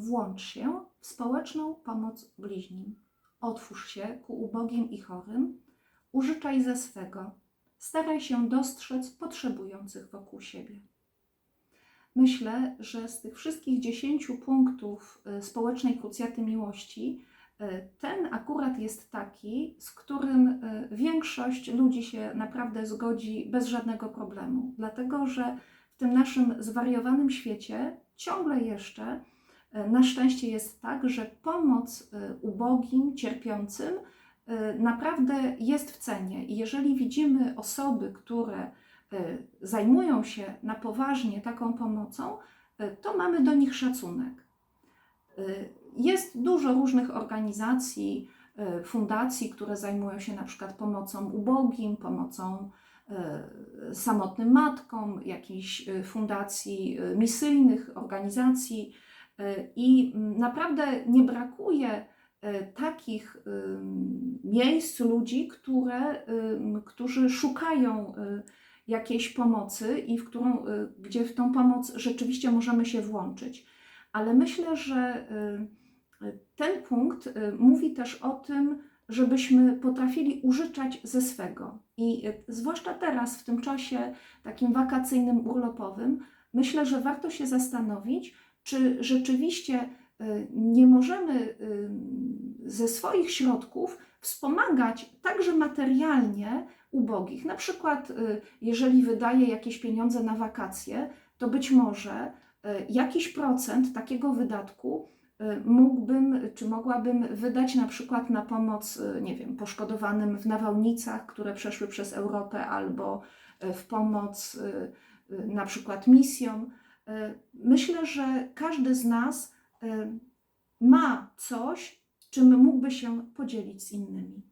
włącz się w społeczną pomoc bliźnim. Otwórz się ku ubogim i chorym, użyczaj ze swego, staraj się dostrzec potrzebujących wokół siebie. Myślę, że z tych wszystkich dziesięciu punktów y, społecznej krucjaty miłości, y, ten akurat jest taki, z którym y, większość ludzi się naprawdę zgodzi bez żadnego problemu. Dlatego, że w tym naszym zwariowanym świecie ciągle jeszcze na szczęście jest tak, że pomoc ubogim, cierpiącym naprawdę jest w cenie. I jeżeli widzimy osoby, które zajmują się na poważnie taką pomocą, to mamy do nich szacunek. Jest dużo różnych organizacji, fundacji, które zajmują się na przykład pomocą ubogim, pomocą samotnym matkom, jakichś fundacji misyjnych, organizacji i naprawdę nie brakuje takich miejsc, ludzi, które, którzy szukają jakiejś pomocy i w którą, gdzie w tą pomoc rzeczywiście możemy się włączyć. Ale myślę, że ten punkt mówi też o tym, żebyśmy potrafili użyczać ze swego. I zwłaszcza teraz, w tym czasie takim wakacyjnym, urlopowym, myślę, że warto się zastanowić, czy rzeczywiście nie możemy ze swoich środków wspomagać także materialnie ubogich. Na przykład, jeżeli wydaję jakieś pieniądze na wakacje, to być może jakiś procent takiego wydatku mógłbym czy mogłabym wydać na przykład na pomoc, nie wiem, poszkodowanym w nawałnicach, które przeszły przez Europę, albo w pomoc na przykład misjom. Myślę, że każdy z nas ma coś, czym mógłby się podzielić z innymi.